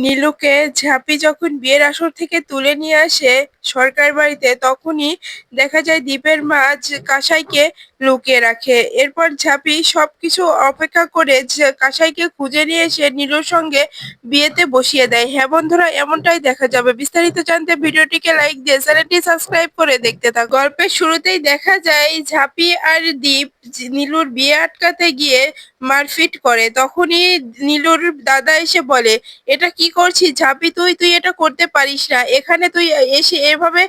নীলুকে ঝাঁপি যখন বিয়ের আসর থেকে তুলে নিয়ে আসে সরকার বাড়িতে তখনই দেখা যায় দ্বীপের মা জ- কাসাইকে লুকিয়ে রাখে। এরপর ঝাঁপি সবকিছু অপেক্ষা করে কাসাইকে খুঁজে নিয়ে এসে নীলুর সঙ্গে বিয়েতে বসিয়ে দেয়। হ্যাঁ বন্ধুরা, এমনটাই দেখা যাবে। বিস্তারিত জানতে ভিডিওটিকে লাইক দিয়ে চ্যানেলটি সাবস্ক্রাইব করে দেখতে থাক। গল্পের শুরুতেই দেখা যায় ঝাঁপি আর দ্বীপ নীলুর বিয়ে আটকাতে গিয়ে মারপিট করে। তখনই নীলুর দাদা এসে বলে, এটা কি করছিস? ঝাঁপি, তুই তুই এটা করতে পারিস না। এখানে তুই এসে এভাবে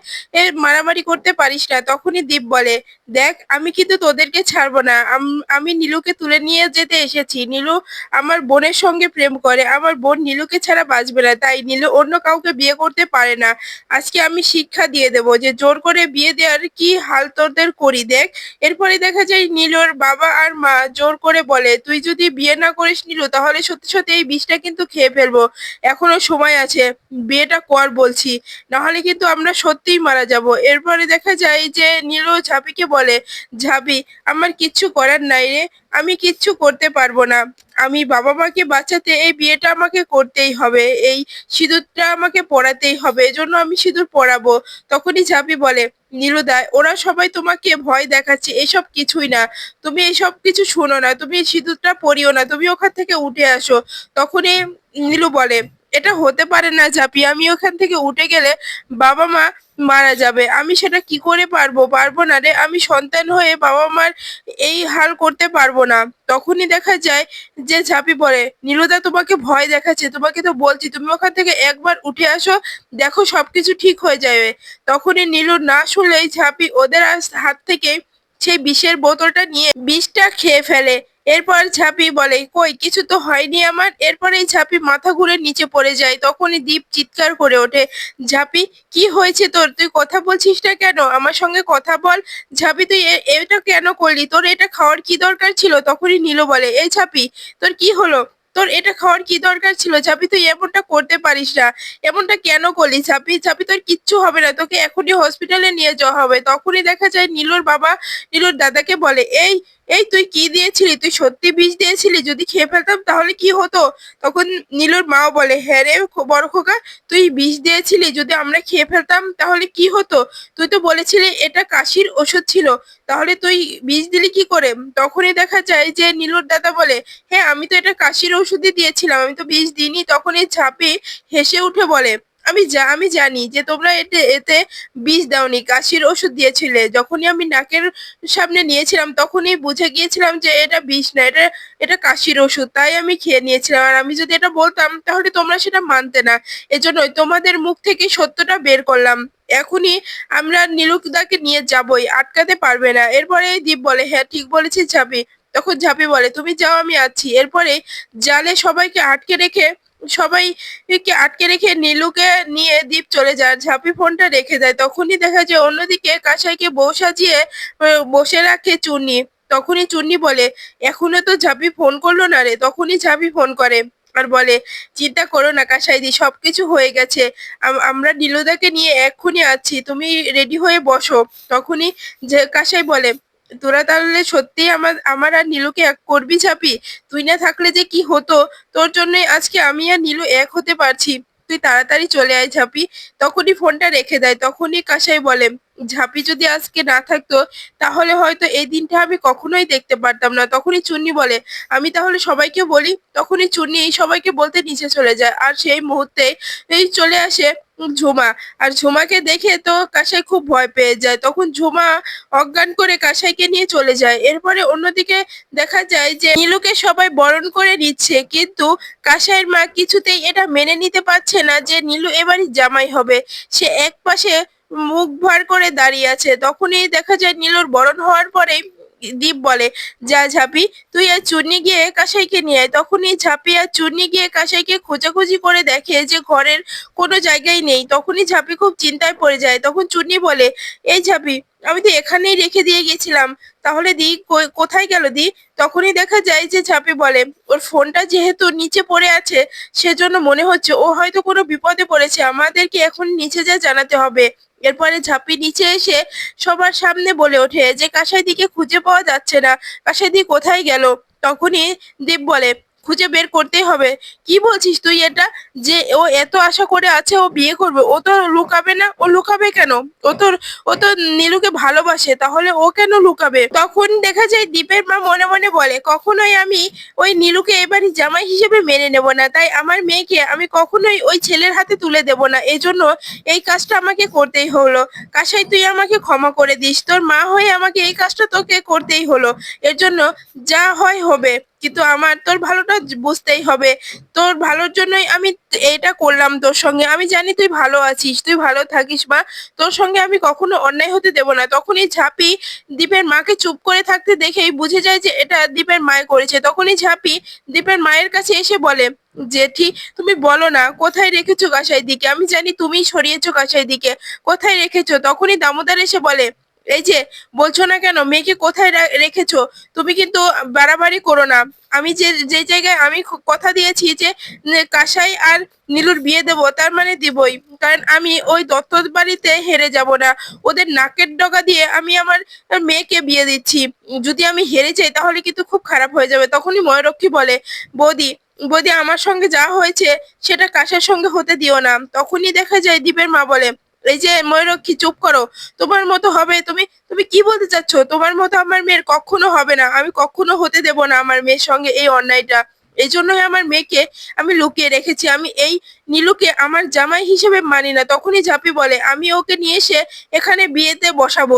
মারামারি করতে পারিস না, তখনই দীপ বলে, দেখ, আমি কিন্তু তোদেরকে ছাড়বো না। আম- নীলুকে তুলে নিয়ে যেতে এসেছি। নীলু আমার বোনের সঙ্গে প্রেম করে। আমার বোন নীলুকে ছাড়া বাঁচবে না। তাই নীলু অন্য কাউকে বিয়ে করতে পারে না। আজকে আমি শিক্ষা দিয়ে দেব যে জোর করে বিয়ে দেওয়ার কি হাল তোদের করি, দেখ। এরপরে দেখা যায় নীলুর বাবা আর মা জোর করে বলে, তুই যদি বিয়ে না করিস নীলু, তাহলে সত্যি সত্যি এই বিষটা কিন্তু খেয়ে ফেলব। এখনও সময় আছে। বিয়েটা কর বলছি। নাহলে কিন্তু আমরা সত্যিই মারা যাব। এরপরে দেখা যায় যে নীলু ঝাঁপিকে বলে, ঝাঁপি, আমার কিচ্ছু করার নাই রে, আমি কিচ্ছু করতে পারব না। আমি বাবা মাকে বাঁচাতে এই বিয়েটা আমাকে করতেই হবে, এই সিঁদুরটা আমাকে পড়াতেই হবে, এজন্য আমি সিঁদুর পড়াবো তখনই ঝাঁপি বলে, নীলুদা, ওরা সবাই তোমাকে ভয় দেখাচ্ছে, এসব কিছুই না। তুমি এসব কিছু শোনো না, তুমি সিঁদুরটা পড়িও না, তুমি ওখান থেকে উঠে আসো। তখনই নীলু বলে এটা হতে পারে না ঝাঁপি, আমি ওখান থেকে উঠে গেলে বাবা মা মারা যাবে। আমি সেটা কি করে পারব? পারব না রে, আমি সন্তান হয়ে বাবা মার এই হাল করতে পারব না। তখনই দেখা যায় যে ঝাঁপি পড়ে নীলুদা তোমাকে ভয় দেখাচ্ছে, তোমাকে তো বলছি, তুমি ওখান থেকে একবার উঠে আসো, দেখো সবকিছু ঠিক হয়ে যাবে। তখনই নীলু না শুনলেই ঝাঁপি ওদের হাত থেকে সেই বিষের বোতলটা নিয়ে বিষটা খেয়ে ফেলে। এরপর ঝাঁপি বলে, কই, কিছু তো হয়নি আমার? এরপরে এই ঝাঁপি মাথা ঘুরে নিচে পড়ে যায়। তখনই দীপ চিৎকার করে ওঠে, ঝাঁপি, কি হয়েছে তোর? তুই কথা বলছিস না কেন? আমার সঙ্গে কথা বল। ঝাঁপি, তুই এটা কেন করলি? তোর এটা খাওয়ার কি দরকার ছিল? তখনই নীলু বলে, এই ঝাঁপি, তোর কি হলো? তোর এটা খাওয়ার কি দরকার ছিল? ঝাঁপি, তুই এমনটা করতে পারিস না। এমনটা কেন করলি? ঝাপি, ঝাঁপি, তোর কিচ্ছু হবে না। তোকে এখনই হসপিটালে নিয়ে যাওয়া হবে। তখনই দেখা যায় নীলুর বাবা নীলুর দাদাকে বলে, এই এই তুই কি দিয়েছিলি? তুই সত্যি বিষ দিয়েছিলি? যদি খেয়ে ফেলতাম তাহলে কি হতো? তখন নীলুর মাও বলে হ্যাঁ রে বড় খোকা, তুই বিষ দিয়েছিলি, যদি আমরা খেয়ে ফেলতাম তাহলে কি হতো? তুই তো বলেছিলি এটা কাশির ওষুধ ছিল, তাহলে তুই বিষ দিলি কি করে? তখনই দেখা যায় যে নীলুর দাদা বলে হ্যাঁ আমি তো এটা কাশির ওষুধই দিয়েছিলাম, আমি তো বিষ দিইনি। তখনই ঝাঁপে হেসে উঠে বলে আমি যা আমি জানি যে তোমরা এতে এতে বিষ দাওনি, কাশির ওষুধ দিয়েছিলে। যখনই আমি নাকের সামনে নিয়েছিলাম, তখনই বুঝে গিয়েছিলাম যে এটা বিষ না, এটা এটা কাশির ওষুধ। তাই আমি খেয়ে নিয়েছিলাম। আর আমি যদি এটা বলতাম, তাহলে তোমরা সেটা মানতে না। এজন্যই তোমাদের মুখ থেকে সত্যটা বের করলাম। এখনই আমরা নীলুদাকে নিয়ে যাবই, আটকাতে পারবে না। এরপরে দীপ বলে হ্যাঁ ঠিক বলেছিস ঝাপি। তখন ঝাঁপি বলে, তুমি যাও, আমি আছি। এরপরে জালে সবাইকে আটকে রেখে সবাইকে আটকে রেখে নীলুকে নিয়ে দীপ চলে যায়। ঝাঁপি ফোনটা রেখে দেয়। তখনই দেখা যায় অন্যদিকে কাসাইকে বউ সাজিয়ে বসে রাখে চুন্নি। তখনই চুন্নি বলে, এখনও তো ঝাঁপি ফোন করল না রে? তখনই ঝাঁপি ফোন করে আর বলে, চিন্তা করো না কাসাইদি, সবকিছু হয়ে গেছে। আমরা নীলুদাকে নিয়ে এক্ষুনি আছি তুমি রেডি হয়ে বসো। তখনই যে কাসাই বলে তোরা তাহলে সত্যি আমার আমার আর নীলুকে এক করবি ঝাঁপি? তুই না থাকলে যে কি হতো? তোর জন্যই আজকে আমি আর নীলু এক হতে পারছি। তুই তাড়াতাড়ি চলে আয় ঝাঁপি। তখনই ফোনটা রেখে দেয়, তখনই কাসাই বলে, ঝাঁপি যদি আজকে না থাকতো, তাহলে হয়তো এই দিনটা আমি কখনোই দেখতে পারতাম না। তখনই চুন্নি বলে, আমি তাহলে সবাইকে বলি? তখনই চুন্নি এই সবাইকে বলতে নিচে চলে যায়। আর সেই মুহূর্তে চলে আসে ঝুমা। আর ঝুমাকে দেখে তো কাসাই খুব ভয় পেয়ে যায়। তখন ঝুমা অজ্ঞান করে কাসাইকে নিয়ে চলে যায়। এরপরে অন্যদিকে দেখা যায় যে নীলুকে সবাই বরণ করে নিচ্ছে। কিন্তু কাসাইয়ের মা কিছুতেই এটা মেনে নিতে পারছে না যে নীলু এবারই জামাই হবে। সে এক পাশে মুখ ভার করে দাঁড়িয়ে আছে। তখনই দেখা যায় নীলুর বরণ হওয়ার পরেই দীপ বলে, যা ঝাপি, তুই আর চুন্নি গিয়ে কাসাইকে নিয়ে আয়। তখনই ঝাঁপি আর চুন্নি গিয়ে কাসাইকে খোঁজাখুঁজি করে দেখে যে ঘরের কোনো জায়গায় নেই। তখনই ঝাপি খুব চিন্তায় পড়ে যায়। তখন চুন্নি বলে, এই ঝাঁপি আমি তো এখানেই রেখে দিয়ে গেছিলাম। তাহলে দি কোথায় গেল দি? তখনই দেখা যায় যে ঝাঁপি বলে, ওর ফোনটা যেহেতু নিচে পড়ে আছে, সেজন্য মনে হচ্ছে ও হয়তো কোনো বিপদে পড়েছে। আমাদেরকে এখন নিচে যা জানাতে হবে। এরপরে ঝাঁপি নিচে এসে সবার সামনে বলে ওঠে যে কাসাই দিকে খুঁজে পাওয়া যাচ্ছে না। কাসাই দি কোথায় গেল? তখনই দীপ বলে খুঁজে বের করতেই হবে। কি বলছিস তুই এটা? যে ও এত আশা করে আছে ও বিয়ে করবে, ও তো লুকাবে না, ও লুকাবে কেন? ও তো ও তো নীলুকে ভালোবাসে, তাহলে ও কেন লুকাবে? তখন দেখা যায় দীপের মা মনে মনে বলে, কখনোই আমি ওই নীলুকে এবারই জামাই হিসেবে মেনে নেব না। তাই আমার মেয়েকে আমি কখনোই ওই ছেলের হাতে তুলে দেব না। এজন্য এই কাজটা আমাকে করতেই হলো। কাশাই, তুই আমাকে ক্ষমা করে দিস। তোর মা হয়ে আমাকে এই কাজটা তোকে করতেই হলো। এর জন্য যা হয় হবে। কিন্তু আমার তোর ভালোটা বুঝতেই হবে। তোর ভালোর জন্যই আমি এটা করলাম তোর সঙ্গে। আমি জানি তুই ভালো আছিস, তুই ভালো থাকিস মা। তোর সঙ্গে আমি কখনো অন্যায় হতে দেব না। তখনই ঝাঁপি দীপের মাকে চুপ করে থাকতে দেখেই বুঝে যায় যে এটা দীপের মায় করেছে। তখনই ঝাঁপি দীপের মায়ের কাছে এসে বলে, জেঠি, তুমি বলো না, কোথায় রেখেছো কাসাই দিকে আমি জানি তুমিই সরিয়েছো কাসাই দিকে কোথায় রেখেছো? তখনই দামোদর এসে বলে এই যে বলছো না কেন, মেয়েকে কোথায় রেখেছো? তুমি কিন্তু বাড়াবাড়ি করো না। আমি যে যে জায়গায় আমি কথা দিয়েছি যে কাসাই আর নীলুর বিয়ে দেবো, তার মানে দিবই। কারণ আমি ওই দত্ত বাড়িতে হেরে যাব না। ওদের নাকের ডগা দিয়ে আমি আমার মেয়েকে বিয়ে দিচ্ছি। যদি আমি হেরে যাই, তাহলে কিন্তু খুব খারাপ হয়ে যাবে। তখনই ময়ূরক্ষী বলে, বৌদি বৌদি, আমার সঙ্গে যা হয়েছে, সেটা কাসার সঙ্গে হতে দিও না। তখনই দেখা যায় দীপের মা বলে এই যে ময়ূরক্ষী চুপ করো? তোমার মতো হবে। তুমি তুমি কি বলতে চাচ্ছ? তোমার মতো আমার মেয়ের কখনো হবে না। আমি কখনো হতে দেব না আমার মেয়ের সঙ্গে এই অন্যায়টা। এই জন্যই আমার মেয়েকে আমি লুকিয়ে রেখেছি। আমি এই নীলুকে আমার জামাই হিসেবে মানি না। তখনই ঝাঁপি বলে, আমি ওকে নিয়ে এসে এখানে বিয়েতে বসাবো।